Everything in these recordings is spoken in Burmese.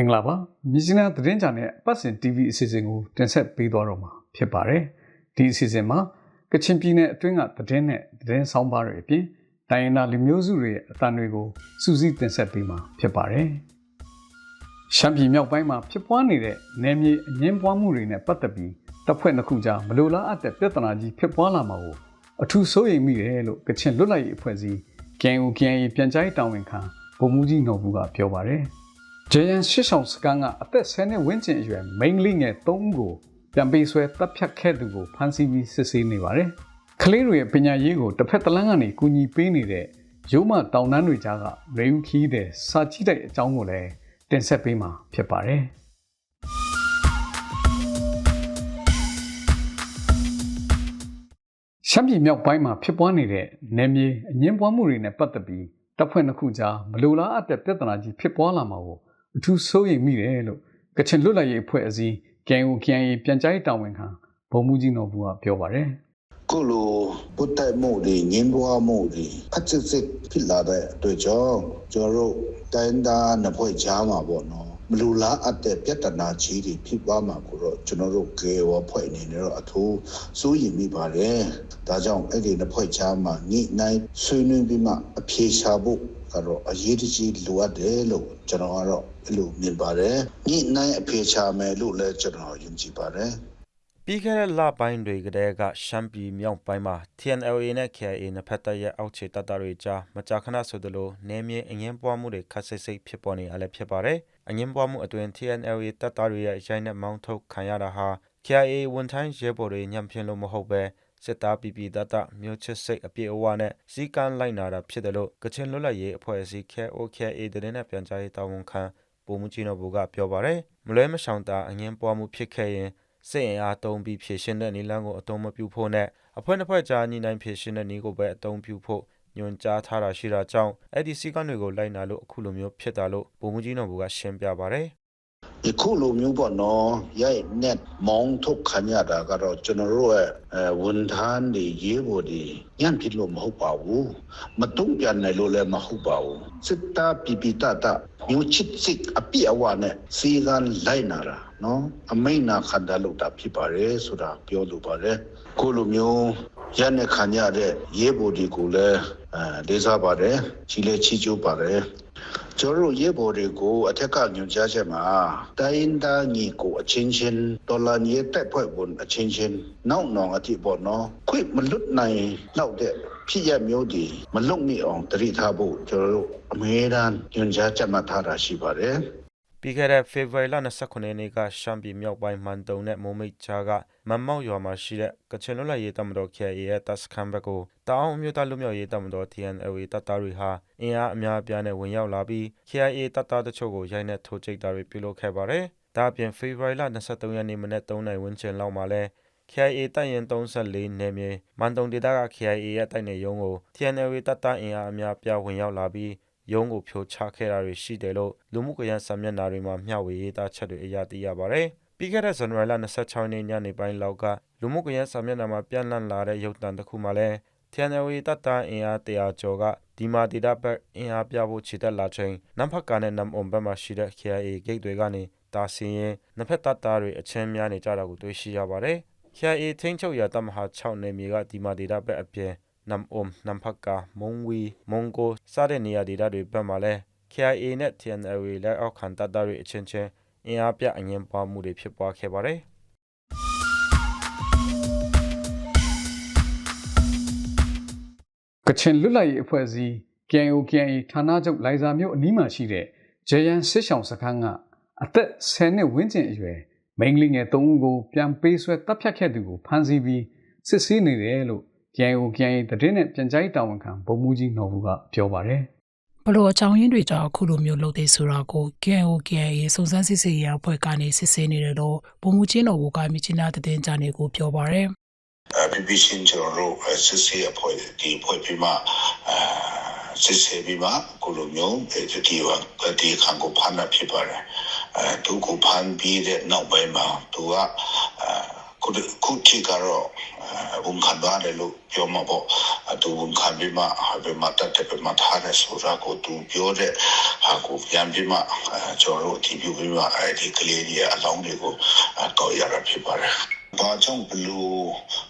မင်္ဂလာပါမြစ်စနာသတင်းချာနယ်ပတ်စင် TV အစီအစဉ်ကိုတင်ဆက်ပေးသွားတော့မှာဖြစ်ပါတယ်ဒီအစီအစဉ်မှာကချင်ပြည်နယ်အတွင်းကသတင်းနဲ့သတင်းဆောင်ပါတွေအပြင်တိုင်းရင်းသားလူမျိုးစုတွေရဲ့အသံတွေကိုစူးစီးတင်ဆက်ပေးမှာဖြစ်ပါတယ်ရှမ်းပြည်မြောက်ပိုင်းမှာဖြစ်ပွားနေတဲ့နယ်မြေအငင်းပွားမှုတွေနဲ့ပတ်သက်ပြီးတပ်ဖွဲ့နှစ်ခုကြားမလိုလားအပ်တဲ့ပြဿနာကြီးဖြစ်ပွားလာမှာကိုအထူးစိုးရိမ်မိတယ်လို့ကချင်လွတ်လပ်ရေးအဖွဲ့အစည်း KNU KNA ပြန်ကြားရေးတာဝန်ခံဗိုလ်မှူးကြီးနော်ဘူးကပြောပါတယ်။ ဂျေယန်ရှစ်ဆောင်စကန်ကအသက်10နှစ်ဝန်းကျင်အရွယ်မိန်းကလေးငယ်3ဦးကိုပြန်ပေးဆွဲတပ်ဖြတ်ခဲ့သူကိုဖမ်းဆီးပြီးစစ်ဆေးနေပါတယ်။ကလေးတွေရဲ့ပညာရေးကိုတစ်ဖက်တစ်လမ်းကနေကူညီပေးနေတဲ့ရုံးမတောင်တန်းတွေကြားကရေဦးခီးတဲ့စာကြည့်တဲ့အကြောင်းကိုလည်းတင်ဆက်ပေးမှာဖြစ်ပါတယ်။ရှမ်းပြည်မြောက်ပိုင်းမှာဖြစ်ပွားနေတဲ့နယ်မြေအငင်းပွားမှုတွေနဲ့ပတ်သက်ပြီးတပ်ဖွဲ့နှစ်ခုကြားမလိုလားအပ်တဲ့ပြဿနာကြီးဖြစ်ပွားလာမှာကို အထူးစိုးရိမ်မိတယ်လို့ကချင်လွတ်လပ်ရေးအဖွဲ့အစည်း KNU KNA ပြန်ကြားရေးတာဝန်ခံဗိုလ်မှူးကြီးနော်ဘူးကပြောပါတယ်ခုလိုပုတ်တက်မှုတွေငင်းပွားမှုတွေခက်စစ်စစ်ဖြစ်လာတဲ့အတွက်ကြောင့်ကျွန်တော်တို့တိုင်းသားနှစ်ဖွဲ့ကြားမှာပေါ့နော် မလူလားအပ်တဲ့ပြဿနာကြီးတွေဖြစ်သွားမှာကိုတော့ကျွန်တော်တို့ကေဝဖွဲ့အနေနဲ့တော့အထူးစိုးရိမ်မိပါတယ်ဒါကြောင့်အဲ့ဒီနှစ်ဖွဲ့ကြားမှာညှိနှိုင်းဆွေးနွေးပြီးမှအဖြေရှာဖို့ကတော့အရေးတကြီးလိုအပ်တယ်လို့ကျွန်တော်ကတော့အဲ့လိုမြင်ပါတယ်ညှိနှိုင်းအဖြေရှာမယ်လို့လည်းကျွန်တော်ယုံကြည်ပါတယ် ပြီးခဲ့တဲ့လပိုင်းတွေကတည်းကရှမ်းပြည်မြောက်ပိုင်းမှာ TNLA နဲ့ KIA နှစ်ဖက်တပ်ရဲ့အောက်ခြေတပ်သားတွေကြားမကြာခဏဆိုသလိုနေမြေအငင်းပွားမှုတွေခက်ဆိတ်ဆိတ်ဖြစ်ပေါ်နေရလဲဖြစ်ပါတယ်။အငင်းပွားမှုအတွင် TNLA တပ်သားတွေရဲ့ရိုက်နှက်မောင်းထုတ်ခံရတာဟာ KIA ဝန်ထမ်းရဲဘော်တွေညံ့ဖျင်းလို့မဟုတ်ပဲစစ်သားပြည်ပြည်တပ်တပ်မျိုးချစ်စိတ်အပြည့်အဝနဲ့စီကန်းလိုက်နာတာဖြစ်တယ်လို့ကချင်လွတ်လပ်ရေးအဖွဲ့အစည်း KOKA တရင်နဲ့ပြန်ကြားရေးတာဝန်ခံပုံမှုကြီးနော်ဘူကပြောပါတယ်။မလွဲမရှောင်တာအငင်းပွားမှုဖြစ်ခဲ့ရင် စစ်အင်အားသုံးပြီးဖြည့်ရှင်းတဲ့နည်းလမ်းကိုအသုံးမပြုဖို့နဲ့အဖွဲ့နှစ်ဖွဲ့ကြားညှိနှိုင်းဖြည့်ရှင်းတဲ့နည်းကိုပဲအသုံးပြုဖို့ညွန်ကြားထားတာရှိတာကြောင့်အဲ့ဒီစည်းကမ်းတွေကိုလိုက်နာလို့အခုလိုမျိုးဖြစ်တာလို့ဗိုလ်မှူးကြီးနော်ဘူကရှင်းပြပါတယ် ဒီခုလိုမျိုးပေါ့နော်ရိုက်နက်မောင်းထုတ်ခံရတာကတော့ကျွန်တော်တို့ရဲ့အဲဝန်ထမ်းတွေရေးဖို့ဒီညံ့ဖြစ်လို့မဟုတ်ပါဘူးမတုံ့ပြန်နိုင်လို့လည်းမဟုတ်ပါဘူးစစ်သားပြပြတတမျိုးချစ်စစ်အပြည့်အဝနဲ့စီကံလိုက်နာတာနော်အမိန်နာခန္ဓာလို့တာဖြစ်ပါတယ်ဆိုတာပြောလိုပါတယ်ခုလိုမျိုးရတဲ့ခံရတဲ့ရေးဖို့ဒီကိုလည်းအဲလေးစားပါတယ်ချီလဲချီကျိုးပါတယ် ကျွန်တော်တို့ရေဘော်တွေကိုအထက်ကညွှန်ကြားချက်မှာတိုင်းသားညီကိုအချင်းချင်းဒေါ်လာညီတက်ဖွဲ့ဝင်အချင်းချင်းနောက်နောင်အတိပေါ့နော်ခွင့်မလွတ်နိုင်တော့တဲ့ဖြစ်ရမျိုးဒီမလုံမိအောင်တတိထားဖို့ကျွန်တော်တို့အမေရန်ညွှန်ကြားချက်မှတ်ထားတာရှိပါတယ် ပြီးခဲ့တဲ့ဖေဖော်ဝါရီလ29ရက်နေ့ကရှမ်းပြည်မြောက်ပိုင်းမန်တုံနဲ့မိုးမိတ်ချာကမန်မောက်ရွာမှာရှိတဲ့ကချင်လွတ်လပ်ရေးတပ်မတော် KIA ရဲ့တပ်စခန်းဘက်ကိုတောင်အမျိုးသားလူမျိုးရေးတပ်မတော် TNLA တပ်သားတွေဟာအင်အားအများအပြားနဲ့ဝင်ရောက်လာပြီး KIA တပ်သားတချို့ကိုရိုက်နှက်ထိုးကျိတ်တာတွေပြုလုပ်ခဲ့ပါတယ်။ဒါအပြင်ဖေဖော်ဝါရီလ23ရက်နေ့မနေ့3နိုင်ဝန်းကျင်လောက်မှာလဲ KIA တပ်ရင်34နယ်မြေမန်တုံဒေသက KIA ရဲ့တိုက်နယ်ရုံးကို TNLA တပ်သားအင်အားအများအပြားဝင်ရောက်လာပြီး ရုံးကိုဖြိုချခဲ့တာတွေရှိတယ်လို့လူမှုကွန်ရက်စာမျက်နှာတွေမှာမျှဝေရေးသားချက်တွေအရသိရပါတယ်။ပြီးခဲ့တဲ့ဇန်နဝါရီလ26ရက်နေ့ညနေပိုင်းလောက်ကလူမှုကွန်ရက်စာမျက်နှာမှာပြန့်နှံ့လာတဲ့ရုပ်သံတစ်ခုမှာလည်း TNLA တပ်သားအင်အား100ကျော်ကဒီမာတီတာဘက်အင်အားပြဖို့ခြေတက်လာချိန်နမ်ဖတ်ကာနဲ့နမ်အွန်ဘက်မှာရှိတဲ့ KIA ဂိတ်တွေကနေတာစင်းရင်နှစ်ဖက်တပ်သားတွေအချင်းများနေကြတာကိုတွေ့ရှိရပါတယ်။ KIA ထိန်းချုပ်ရာတပ်မဟာ6နယ်မြေကဒီမာတီတာဘက်အပြင် နမ်အုံနမ်ဖတ်ကာမုံဝီမုံကိုစတဲ့နေရာဒေသတွေဘက်မှာလဲ KIA နဲ့ TNLA လက်အောက်ခံတပ်သားတွေအချင်းချင်းအင်အားပြအငင်းပွားမှုတွေဖြစ်ပွားခဲ့ပါတယ်။ကချင်လွတ်လပ်ရေးအဖွဲ့အစည်း KNU KNA ဌာနချုပ်လိုင်ဇာမြို့အနီးမှာရှိတဲ့ဂျေယန်စစ်ဆောင်စခန်းကအသက်10နှစ်ဝန်းကျင်အရွယ်မိန်းကလေးငယ်3ဦးကိုပြန်ပေးဆွဲတပ်ဖြတ်ခဲ့သူကိုဖမ်းဆီးပြီးစစ်ဆေးနေတယ်လို့ KNU KNA သတင်းနဲ့ပြန်ကြားရေးတာဝန်ခံဗိုလ်မှူးကြီးနော်ဘူးကပြောပါတယ်ဘလို့အကြောင်းရင်းတွေကြောင့်အခုလိုမျိုးလုပ်သေးဆိုတာကို KNO KNA စုံစမ်းစစ်ဆေးရေးအဖွဲ့ကနေစစ်ဆေးနေတယ်လို့ဘုံမူချင်းတော်ကမြချနာတည်င်းကြနေကိုပြောပါရယ်အပြပြချင်းကျွန်တော်တို့စစ်စေးအဖွဲ့ဒီအဖွဲ့ပြီးမှအဲစစ်စေးပြီးမှကိုလိုမျိုးဒီဝဒီခံကိုဖမ်းတာဖြစ်ပါတယ်အဲသူကိုဖမ်းပြီးတဲ့နောက်ပိုင်းမှာသူကအဲခုခုထိကတော့အဲ ဝန်ခံပါတယ်လို့ပြောမှာပေါ့အတူဝန်ခံပြီးမှဘယ်မှာတက်တယ်ဘယ်မှာထားတယ်ဆိုတာကိုသူပြောတဲ့ဟာကိုပြန်ပြီးမှကျွန်တော်တို့အတည်ပြုပြီးမှအဲဒီကလေးကြီးအလောင်းတွေကိုကောက်ရတာဖြစ်ပါတယ်ဘာကြောင့်ဘလို့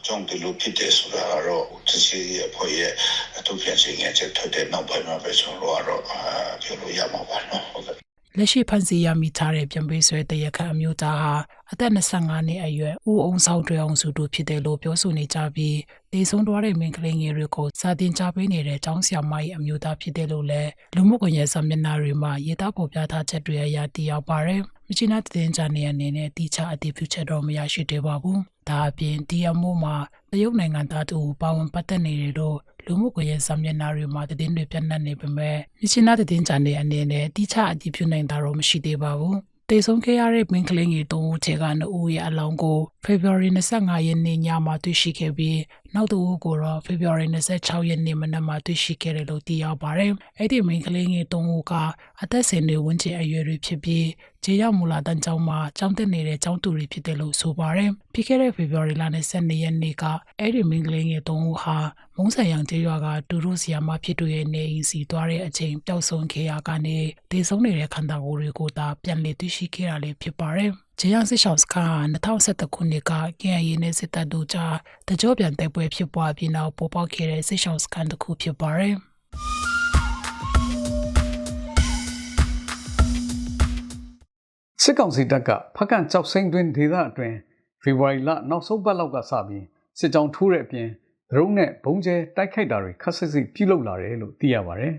ကြောင့်ဒီလိုဖြစ်တယ်ဆိုတာတော့သစီရဲ့ဖွဲ့ရဲ့အထုပြန်စီငယ်ချက်ထွက်တဲ့နောက်ပိုင်းမှာပဲကျွန်တော်တို့ကတော့ပြောလို့ရမှာပါနော်ဟုတ်ကဲ့လက်ရှိဖန်စီရမိထားတဲ့ပြန်ပေးဆွဲတရခတ်အမျိုးသားဟာ အသက်25နှစ်အရွယ်ဦးအောင်ဆောင်တွဲအောင်စုတို့ဖြစ်တယ်လို့ပြောဆိုနေကြပြီးဒေဆုံးသွားတဲ့မင်းကလေးငယ်တွေကိုစာတင်ကြပေးနေတဲ့ចောင်းဆရာမကြီးအမျိုးသားဖြစ်တယ်လို့လည်းလူမှုကွန်ရက်စာမျက်နှာတွေမှာရေးသားပေါ်ပြထားချက်တွေအရသိရပါတယ်။မချီနာတည်င်းကြနေအနေနဲ့တိကျအတည်ပြုချက်တော့မရရှိသေးပါဘူး။ဒါအပြင် DMO မှာတရုတ်နိုင်ငံသားတို့ပါဝင်ပတ်သက်နေတယ်လို့လူမှုကွန်ရက်စာမျက်နှာတွေမှာတည်င်းတွေပြန့်နှံ့နေပေမဲ့မြချီနာတည်င်းကြနေအနေနဲ့တိကျအတည်ပြုနိုင်တာတော့မရှိသေးပါဘူး။ တေဆုံးခဲ့ရတဲ့မင်းကလေးငယ်၃ဦးချေက2ဦးရဲ့အလောင်းကို February 25ရက်နေ့ညမှာတွေ့ရှိခဲ့ပြီးနောက်တစ်ဦးကိုတော့ February 26ရက်နေ့မနက်မှာတွေ့ရှိခဲ့တယ်လို့သိရပါတယ်။အဲ့ဒီမင်းကလေးငယ်၃ဦးကအသက်ရှင်နေဝန်းကျင်အရွယ်တွေဖြစ်ပြီးခြေရောက်မူလာတန်းကျောင်းမှာကျောင်းတက်နေတဲ့ကျောင်းသူတွေဖြစ်တယ်လို့ဆိုပါတယ်။ပြီးခဲ့တဲ့ February လ22ရက်နေ့ကအဲ့ဒီမင်းကလေးငယ်၃ဦးဟာမုံဆန်ရံကျေးရွာကဒူရိုဆီယာမဖြစ်သူရဲ့နေအိမ်စီသွားတဲ့အချိန်ပျောက်ဆုံးခဲ့ရကနေဒေဆုံးနေတဲ့ခန္ဓာကိုယ်တွေကိုသာပြန်လည်သိရှိခဲ့ရလေဖြစ်ပါတယ်။ ဂျေယန်စစ်ရှောင်းစကား2011ခုနှစ်က KNY နဲ့စစ်တပ်တို့ကြားတကြောပြန်တိုက်ပွဲဖြစ်ပွားပြီးနောက်ပေါ်ပေါက်ခဲ့တဲ့စစ်ရှောင်းစကန်တစ်ခုဖြစ်ပါတယ်။စစ်ကောင်စီတပ်ကဖက်ကန်ကြောက်စိမ့်တွင်ဒေသအတွင်းဖေဖော်ဝါရီလနောက်ဆုံးပတ်လောက်ကစပြီးစစ်ကြောင်းထိုးတဲ့အပြင်ဒရုန်းနဲ့ဘုံကျဲတိုက်ခိုက်တာတွေခက်ဆစ်စစ်ပြုလုပ်လာတယ်လို့သိရပါတယ်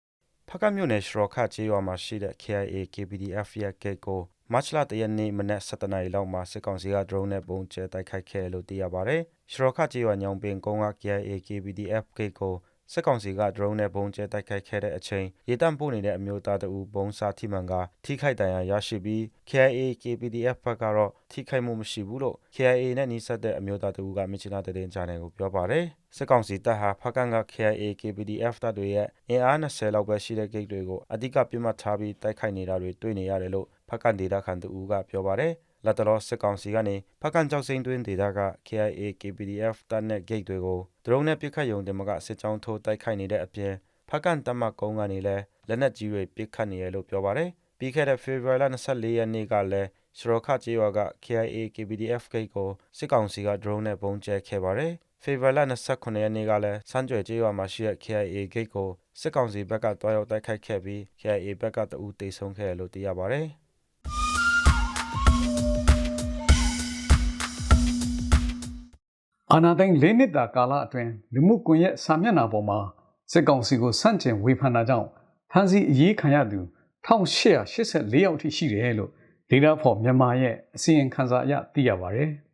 ။ဖကတ်မြို့နယ်ရှရောခကျေးရွာမှာရှိတဲ့ KIA KPDF ရဲ့ဂိတ်ကို မတ်လတရက်နေ့မနက်7:00နာရီလောက်မှာစစ်ကောင်စီကဒရုန်းနဲ့ပုံကျဲတိုက်ခိုက်ခဲ့လို့သိရပါတယ်။ရှရောခကျေးရွာညောင်ပင်ကုန်းက KIA KPDF ဂိတ်ကိုစစ်ကောင်စီကဒရုန်းနဲ့ပုံကျဲတိုက်ခိုက်ခဲ့တဲ့အချိန်ရေတန့်ပို့နေတဲ့အမျိုးသားတအူဘုံစာထိမှန်ကထိခိုက်ဒဏ်ရာရရှိပြီး KIA KPDF ဘက်ကတော့ထိခိုက်မှုမရှိဘူးလို့ KIA နဲ့နှိစက်တဲ့အမျိုးသားတအူကမြစ်ချနာတဲ့တင်ချာနယ်ကိုပြောပါတယ်။စစ်ကောင်စီတပ်ဟာဖကန်က KIA KPDF တပ်တွေရဲ့အင်အား20လောက်ပဲရှိတဲ့ဂိတ်တွေကိုအဓိကပြစ်မှတ်ထားပြီးတိုက်ခိုက်နေတာတွေတွေ့နေရတယ်လို့ ဖကန်ဒေတာခန်တူကပြောပါတယ်။လက်တလောစစ်ကောင်စီကနေဖကန်ကြောက်စိမ့်တွင်ဒေတာက KIA KPDF တပ်နဲ့ဂိတ်တွေကိုဒရုန်းနဲ့ပစ်ခတ်ရုံတင်မကစစ်ကြောင်းထိုးတိုက်ခိုက်နေတဲ့အပြင်ဖကန်တပ်မကုန်းကနေလည်းလက်နက်ကြီးတွေပစ်ခတ်နေရလို့ပြောပါတယ်။ပြီးခဲ့တဲ့ဖေဖော်ဝါရီလ24ရက်နေ့ကလည်းရှရောခကျေးရွာက KIA KPDF ဂိတ်ကိုစစ်ကောင်စီကဒရုန်းနဲ့ပုံကျဲခဲ့ပါတယ်။ဖေဖော်ဝါရီလ29ရက်နေ့ကလည်းစမ်းကြွယ်ကျေးရွာမှာရှိတဲ့ KIA ဂိတ်ကိုစစ်ကောင်စီဘက်ကတွားရောက်တိုက်ခိုက်ခဲ့ပြီး KIA ဘက်ကတအူးတိတ်ဆုံးခဲ့တယ်လို့သိရပါတယ်။ အာနာသိန်း၄နှစ်တာကာလအတွင်းလူမှုကွန်ရက်စာမျက်နှာပေါ်မှာစစ်ကောင်စီကိုဆန့်ကျင်ဝေဖန်တာကြောင့်ဖမ်းဆီးအရေးခံရသူ1884ယောက်ထိရှိတယ်လို့ Data for Myanmar ရဲ့အစီရင်ခံစာအရသိရပါဗျ။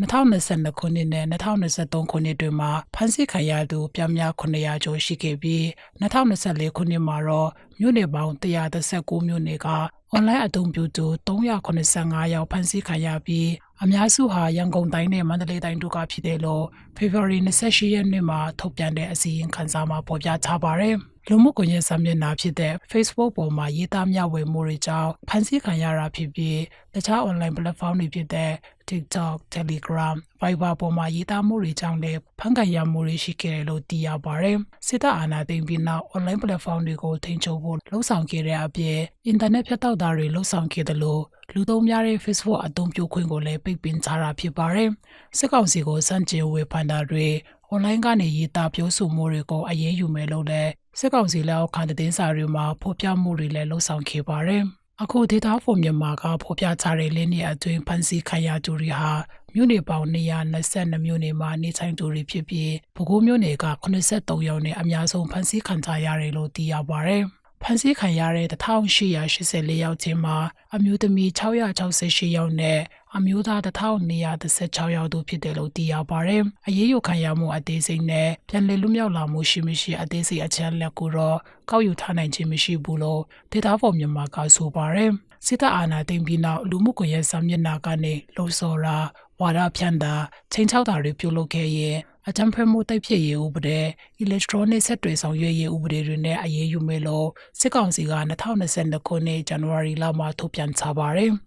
2022ခုနှစ်နဲ့2023ခုနှစ်တွင်မှာဖမ်းဆီးခံရသူပြောင်းများ900ကျော်ရှိခဲ့ပြီး2024ခုနှစ်မှာတော့မြို့နယ်ပေါင်း139မြို့နယ်က အွန်လိုင်းအသုံးပြုသူ385ယောက်ဖမ်းဆီးခံရပြီးအများစုဟာရန်ကုန်တိုင်းနဲ့မန္တလေးတိုင်းတို့ကဖြစ်တယ်လို့ February 28ရက်နေ့မှာထုတ်ပြန်တဲ့အစည်းအဝေးခန်းစာမှာဖော်ပြထားပါတယ်။ လူမှုကွန်ရက်စာမျက်နှာဖြစ်တဲ့ Facebook ပေါ်မှာရေးသားမျှဝေမှုတွေကြောင့်ဖန်ဆီးခံရတာဖြစ်ပြီးတခြား online platform တွေဖြစ်တဲ့ TikTok, Telegram, Viber ပေါ်မှာရေးသားမှုတွေကြောင့်လည်းဖန်ခံရမှုတွေရှိခဲ့တယ်လို့သိရပါတယ်။စစ်တပ်အာဏာသိမ်းပြီးနောက် online platform တွေကိုထိန်းချုပ်ဖို့လှုံ့ဆော်ခဲ့တဲ့အပြင် internet ဖြတ်တောက်တာတွေလှုံ့ဆော်ခဲ့တယ်လို့လူသုံးများတဲ့ Facebook အသုံးပြုခွင့်ကိုလည်းပိတ်ပင်ထားတာဖြစ်ပါတယ်။စစ်ကောင်စီကိုစန့်ကျင်ဝေဖန်တာတွေ online ကနေရေးသားပြောဆိုမှုတွေကိုအရေးယူမယ်လို့လည်းစစ်ကောင်စီလက်အောက်ခံသတင်းစာတွေမှာဖော်ပြမှုတွေလည်းလှုံ့ဆော်ခဲ့ပါတယ်။အခုဒေတာဖို့မြန်မာကဖော်ပြထားတဲ့လင်းနေအတွင်းဖန်စီခိုင်ရသူတွေဟာမြို့နယ်ပေါင်း122မြို့နယ်မှာနေထိုင်သူတွေဖြစ်ပြီးပဲခူးမြို့နယ်က83ယောက်နဲ့အများဆုံးဖန်စီခံထားရတယ်လို့သိရပါတယ်။ဖန်ဆီးခံရတဲ့1884ယောက်ချင်းမှာအမျိုးသမီး668ယောက်နဲ့ အမျိုးသား1216ယောက်တို့ဖြစ်တယ်လို့သိရပါတယ်။အရေးယူခံရမှုအသေးစိတ်နဲ့ပြန်လည်လွတ်မြောက်လာမှုရှိမရှိအသေးစိတ်အချက်လက်ကိုတော့ကောက်ယူထားနိုင်ခြင်းမရှိဘူးလို့ဒေတာဖော်မြန်မာကဆိုပါတယ်။စစ်တပ်အာဏာသိမ်းပြီးနောက်လူမှုကွန်ရက်စာမျက်နှာကနေလှုံ့ဆော်တာဝါဒဖြန့်တာချိန်ချောက်တာတွေပြုလုပ်ခဲ့ရင်အကြံဖက်မှုတိုက်ဖြစ်ရေးဥပဒေ electronic ဆက်တွေဆောင်ရွက်ရေးဥပဒေတွေနဲ့အရေးယူမယ်လို့စစ်ကောင်စီက2022ခုနှစ်ဇန်နဝါရီလမှာထုတ်ပြန်ထားပါတယ်။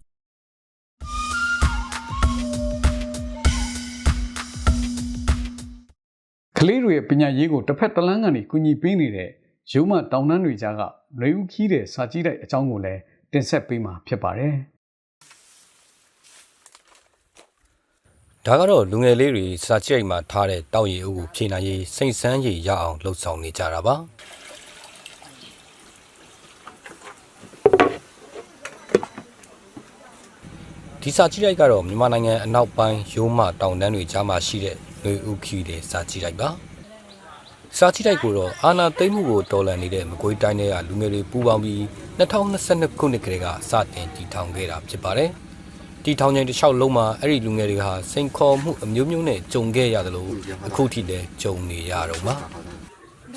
ကလေးတွေရဲ့ပညာရေးကိုတစ်ဖက်တစ်လမ်းကနေကူညီပေးနေတဲ့ရုံးမတောင်တန်းတွေကြားကနှွေဦးခီးတဲ့စာကြည့်တိုက်အကြောင်းကိုလည်းတင်ဆက်ပေးမှာဖြစ်ပါတယ်။ဒါကတော့လူငယ်လေးတွေစာကြည့်ရိုက်မှာထားတဲ့တောက်ရည်အုပ်ကိုဖြည့်နိုင်ရေးစိတ်ဆန်းရည်ရအောင်လှုပ်ဆောင်နေကြတာပါဒီစာကြည့်ရိုက်ကတော့မြန်မာနိုင်ငံအနောက်ပိုင်းရိုးမတောင်တန်းတွေကြားမှာရှိတဲ့ လူဦးခီတဲ့စာကြည့်ရိုက်ပါစာကြည့်ရိုက်ကိုတော့အာနာသိမ့်မှုကိုတော်လှန်နေတဲ့မကွေးတိုင်းထဲကလူငယ်တွေပူးပေါင်းပြီး2022ခုနှစ်ကလေးကစတင်တည်ထောင်ခဲ့တာဖြစ်ပါတယ်တီထောင်ချိန်တစ်လျှောက်လုံးမှာအဲ့ဒီလူငယ်တွေဟာစိန်ခေါ်မှုအမျိုးမျိုးနဲ့ကြုံခဲ့ရတယ်လို့အခုထိလည်းကြုံနေရတော့မှာ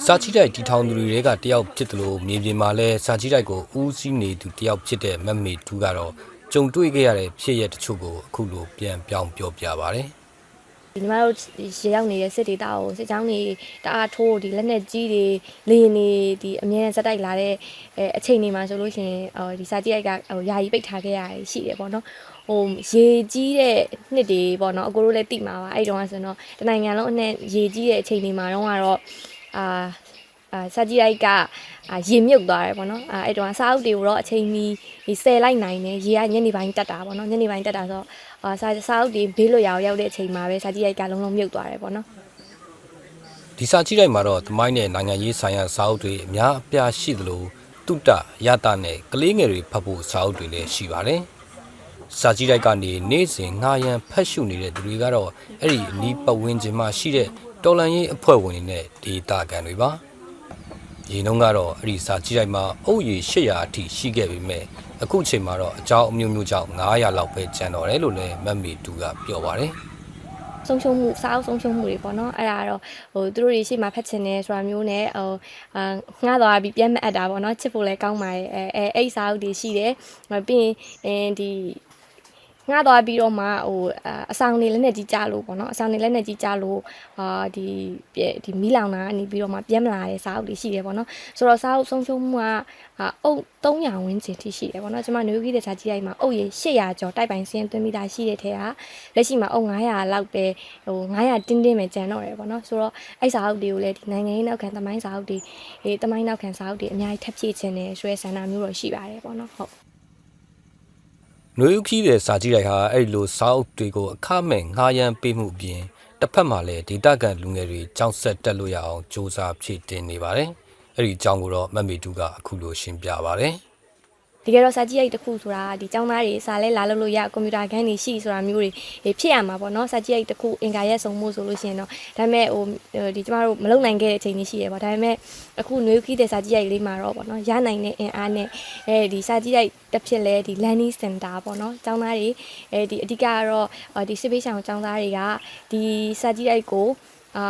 စာချိတိုက်တီထောင်သူတွေကတယောက်ဖြစ်တယ်လို့မြေပြင်မှာလည်းစာချိတိုက်ကိုဦးစီးနေသူတယောက်ဖြစ်တဲ့မက်မေတူကတော့ကြုံတွေ့ခဲ့ရတဲ့ဖြစ်ရတဲ့တချို့ကိုအခုလိုပြန်ပြောင်းပြောပြပါဗျာဒီ ညီမတို့ရေရောက်နေတဲ့စစ်ဒေတာကိုစစ်ကြောင်းတွေတအားထိုးဒီလက်နဲ့ကြီးတွေလေရင်တွေဒီအမြဲတမ်းစက်တိုက်လာတဲ့အဲအချိန်တွေမှာဆိုလို့ရှိရင်ဟိုဒီစာကြည့်ရိုက်ကဟိုယာယီပိတ်ထားခဲ့ရတယ်ရှိတယ်ပေါ့နော်ဟိုရေကြီးတဲ့နှစ်တွေပေါ့နော်အကိုတို့လည်းတိမှာပါအဲ့တုန်းကဆိုတော့တနိုင်ငံလုံးအနဲ့ရေကြီးတဲ့အချိန်တွေမှာတော့ကတော့အာအာစာကြည့်ရိုက်ကအာရေမြုပ်သွားတယ်ပေါ့နော်အာအဲ့တုန်းကစာအုပ်တွေကိုတော့အချိန်မီဒီဆယ်လိုက်နိုင်တယ်ရေကညနေပိုင်းတက်တာပေါ့နော်ညနေပိုင်းတက်တာဆိုတော့အာ စာစာအုပ်တွေဘေးလွတ်ရာကိုရောက်တဲ့အချိန်မှာပဲစာကြည့်ရိုက်ကလုံးလုံးမြုပ်သွားတယ်ပေါ့နော်ဒီစာကြည့်လိုက်မှာတော့သမိုင်းနဲ့နိုင်ငံရေးဆိုင်ရာစာအုပ်တွေအများအပြားရှိသလိုတုတရတာနဲ့ကလေးငယ်တွေဖတ်ဖို့စာအုပ်တွေလည်းရှိပါတယ်။စာကြည့်လိုက်ကနေနေ့စဉ်ငှားရမ်းဖတ်ရှုနေတဲ့သူတွေကတော့အဲ့ဒီအနီးပတ်ဝန်းကျင်မှာရှိတဲ့တော်လန်ရေးအဖွဲ့ဝင်တွေနဲ့ဒေတာကန်တွေပါ။ ရေနှုံးကတော့အဲ့ဒီစာကြည့်လိုက်မှာအုပ်ရည်800အထိရှိခဲ့ပေမဲ့အခုချိန်မှာတော့အကြောင်းအမျိုးမျိုးကြောင့်900လောက်ပဲကျန်တော့တယ်လို့လည်းမတ်မီတူကပြောပါတယ်။ဆုံးရှုံးမှုစားအုပ်ဆုံးရှုံးမှုတွေပေါ့နော်အဲ့ဒါကတော့ဟိုသူတို့တွေရှေ့မှာဖတ်ချင်တယ်ဆိုတာမျိုးနဲ့ဟိုအာငှားသွားပြီးပြန်မအပ်တာပေါ့နော်ချစ်ဖို့လည်းကောင်းပါတယ်အဲအဲအဲ့ဒီစားအုပ်တွေရှိတယ်ပြီးရင်အဲဒီ ငှားသွားပြီးတော့မှဟိုအဆောင်နေလက်နဲ့ကြီးကြလို့ပေါ့နော်အဆောင်နေလက်နဲ့ကြီးကြလို့အာဒီဒီမီးလောင်တာကနေပြီးတော့မှပြန်မလာတဲ့စားအုပ်တွေရှိတယ်ပေါ့နော်ဆိုတော့စားအုပ်ဆုံးရှုံးမှုကအုပ်300ဝန်းကျင်ထိရှိတယ်ပေါ့နော်ကျွန်မနွေဦးကြီးတဲ့ခြားကြီးရိုက်မှာအုပ်ရေ800ကျော်တိုက်ပိုင်စင်းသွင်းပြီးသားရှိတဲ့ထဲကလက်ရှိမှာအုပ်900လောက်ပဲဟို900တင်းတင်းပဲကျန်တော့တယ်ပေါ့နော်ဆိုတော့အဲ့စာအုပ်တွေကိုလည်းဒီနိုင်ငံရေးနောက်ခံတမိုင်းစာအုပ်တွေအေးတမိုင်းနောက်ခံစာအုပ်တွေအများကြီးထပ်ဖြည့်ခြင်းနဲ့ဆွဲဆန္ဒမျိုးတော့ရှိပါတယ်ပေါ့နော်ဟုတ် နွေဦးခီးတဲ့စာကြည့်လိုက်ဟာအဲ့လိုစာအုပ်တွေကိုအခမဲ့ငှားရမ်းပေးမှုအပြင်တစ်ဖက်မှာလည်းဒေတာကန်လူငယ်တွေကြောင်းဆက်တက်လို့ရအောင်စ조사ဖြည့်တင်နေပါတယ်အဲ့ဒီအကြောင်းကိုတော့မတ်မီတူကအခုလိုရှင်းပြပါတယ် ဒီကဲတော့စာကြည့်ရိုက်တစ်ခုဆိုတာဒီចောင်းသားတွေစာလဲလာလို့လို့ရကွန်ပျူတာခန်းတွေရှိဆိုတာမျိုးတွေဖြစ်ရမှာပေါ့နော်စာကြည့်ရိုက်တစ်ခုအင်ကာရက်စုံမှုဆိုလို့ရှိရင်တော့ဒါပေမဲ့ဟိုဒီကျမတို့မလုံနိုင်ခဲ့တဲ့အချိန်ကြီးရှိရပေါ့ဒါပေမဲ့အခုနွေခီးတဲ့စာကြည့်ရိုက်လေးမှာတော့ပေါ့နော်ရနိုင်တဲ့အင်အားနဲ့အဲဒီစာကြည့်ရိုက်တစ်ဖြစ်လဲဒီ learning center ပေါ့နော်ចောင်းသားတွေအဲဒီအဓိကကတော့ဒီစစ်ပေးဆောင်ចောင်းသားတွေကဒီစာကြည့်ရိုက်ကို အာ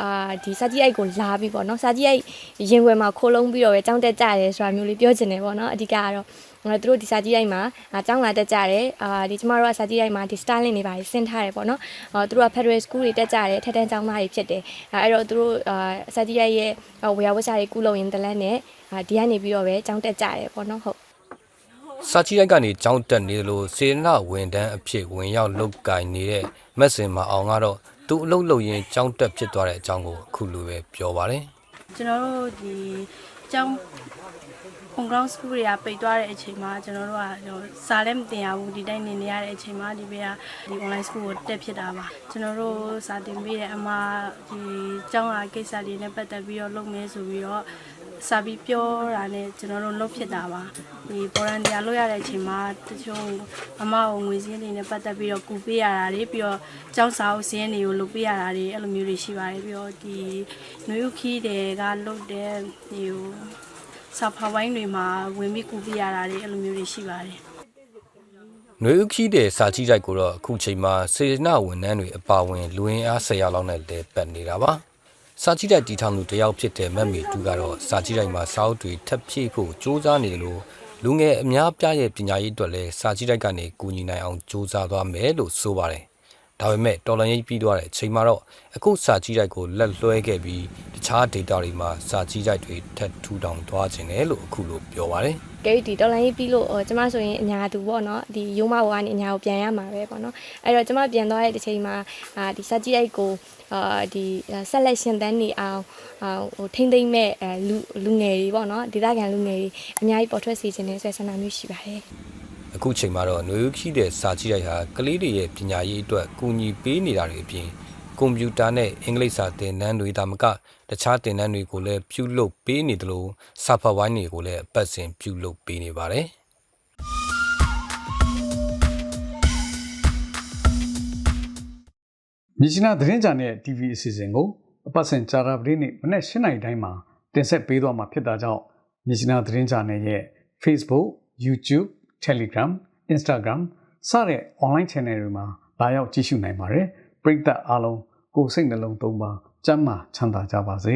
အာဒီစာကြည့်အိုက်ကိုလာပြီးပေါ့နော်စာကြည့်အိုက်ရင်ွယ်မှာခိုးလုံးပြီးတော့ပဲကြောင်းတက်ကြတယ်ဆိုတာမျိုးလေးပြောချင်တယ်ပေါ့နော်အဓိကကတော့ငါတို့ဒီစာကြည့်ရိုက်မှာကျောင်းလာတက်ကြတယ်အာဒီကျမတို့ကစာကြည့်ရိုက်မှာဒီ styling တွေပါဆင်းထားတယ်ပေါ့နော်အာသူတို့က Federal School တွေတက်ကြတယ်ထက်တန်းကျောင်းသားတွေဖြစ်တယ်အဲ့တော့သူတို့အာစာကြည့်ရိုက်ရဲ့ဝေယဝဆရာတွေကုလုပ်ရင်တလန်းနဲ့ဒီကနေပြီးတော့ပဲကျောင်းတက်ကြတယ်ပေါ့နော်ဟုတ်စာချီရိုက်ကနေကြောင်းတက်နေတယ်လို့စေနာဝန်တန်းအဖြစ်ဝင်ရောက်လုတ်ကင်နေတဲ့မက်စင်မအောင်ကတော့ သူအလုပ်လုပ်ရင်းကြောင်းတက်ဖြစ်သွားတဲ့အကြောင်းကိုအခုလိုပဲပြောပါတယ်ကျွန်တော်တို့ဒီကျောင်း on ground school တွေကပိတ်သွားတဲ့အချိန်မှာကျွန်တော်တို့ကဟိုစာလည်းမတင်ရဘူးဒီတိုင်းနေနေရတဲ့အချိန်မှာဒီဘက်ကဒီ online school ကိုတက်ဖြစ်တာပါကျွန်တော်တို့စာတင်ပေးတဲ့အမဒီကျောင်းလာကိစ္စတွေနဲ့ပတ်သက်ပြီးတော့လုပ်မယ်ဆိုပြီးတော့ စာပြီးပြောတာနဲ့ကျွန်တော်တို့လုပ်ဖြစ်တာပါဒီပေါ်ရန်တရားလုပ်ရတဲ့အချိန်မှာတချို့အမကိုငွေစည်းတွေနဲ့ပတ်သက်ပြီးတော့ကူပေးရတာတွေပြီးတော့ကျောင်းစာအုပ်စည်းတွေကိုလုပ်ပေးရတာတွေအဲ့လိုမျိုးတွေရှိပါတယ်ပြီးတော့ဒီနွေဦးခီးတွေကလုပ်တဲ့ဒီဟိုစာဖာဝိုင်းတွေမှာဝင်ပြီးကူပြရတာတွေအဲ့လိုမျိုးတွေရှိပါတယ်။နှွေဦးခီးတဲ့စာချီရိုက်ကိုတော့အခုချိန်မှာစေနာဝန်ထမ်းတွေအပါအဝင်လူရင်းအားဆယ်ယောက်လောက်နဲ့လဲပတ်နေတာပါ။ စာကြည့်တိုက်တီထောင်သူတယောက်ဖြစ်တဲ့မက်မီတူကတော့စာကြည့်တိုက်မှာစာအုပ်တွေထပ်ဖြည့်ဖို့စူးစမ်းနေတယ်လို့လူငယ်အများပြားရဲ့ပညာရေးအတွက်လည်းစာကြည့်တိုက်ကနေကူညီနိုင်အောင်စူးစမ်းသွားမယ်လို့ဆိုပါတယ်။ဒါပေမဲ့တော်လန်ရိပ်ပြီးသွားတဲ့အချိန်မှာတော့အခုစာကြည့်တိုက်ကိုလက်လွှဲခဲ့ပြီးတခြား data တွေမှာစာကြည့်တိုက်တွေထပ်ထူထောင်သွားခြင်းတယ်လို့အခုလိုပြောပါတယ်။ကဲဒီတော်လိုင်းကြီးပြီးလို့ကျမဆိုရင်အညာသူပေါ့နော်ဒီရုံးမဝါကနေအညာကိုပြန်ရမှာပဲပေါ့နော်အဲ့တော့ကျမပြန်သွားတဲ့အချိန်မှာဒီစာကြည့်ရိုက်ကို အာဒီဆက်လက်ရှင်သန်းနေအောင်အာဟိုထိမ့်သိမ့်မဲ့အဲလူလူငယ်တွေပေါ့နော်ဒေသခံလူငယ်တွေအများကြီးပေါ်ထွက်စေခြင်းနဲ့ဆွဲဆန္ဒမျိုးရှိပါတယ်အခုချိန်မှာတော့ຫນွေဦးခီးတဲ့စာကြည့်လိုက်ဟာကလေးတွေရဲ့ပညာရေးအတွက်ကူညီပေးနေတာတွေအပြင်ကွန်ပျူတာနဲ့အင်္ဂလိပ်စာသင်တန်းတွေဒါမကတခြားသင်တန်းတွေကိုလည်းပြုလုပ်ပေးနေတယ်လို့စာဖတ်ဝိုင်းတွေကိုလည်းအပတ်စဉ်ပြုလုပ်ပေးနေပါတယ်။ မြစ်ချနာသတင်းကြံတဲ့ TV အစီအစဉ်ကိုအပတ်စဉ်ကြာတာပတိနေ့မနေ့၈နိုင်တိုင်းမှာတင်ဆက်ပေးသွားမှာဖြစ်တာကြောင့်မြစ်ချနာသတင်းကြံတဲ့ရဲ့ Facebook, YouTube, Telegram, Instagram စတဲ့ online channel တွေမှာလာရောက်ကြည့်ရှုနိုင်ပါတယ်ပရိသတ်အားလုံးကိုယ်စိတ်နှလုံးသုံးပါစမ်းမချမ်းသာကြပါစေ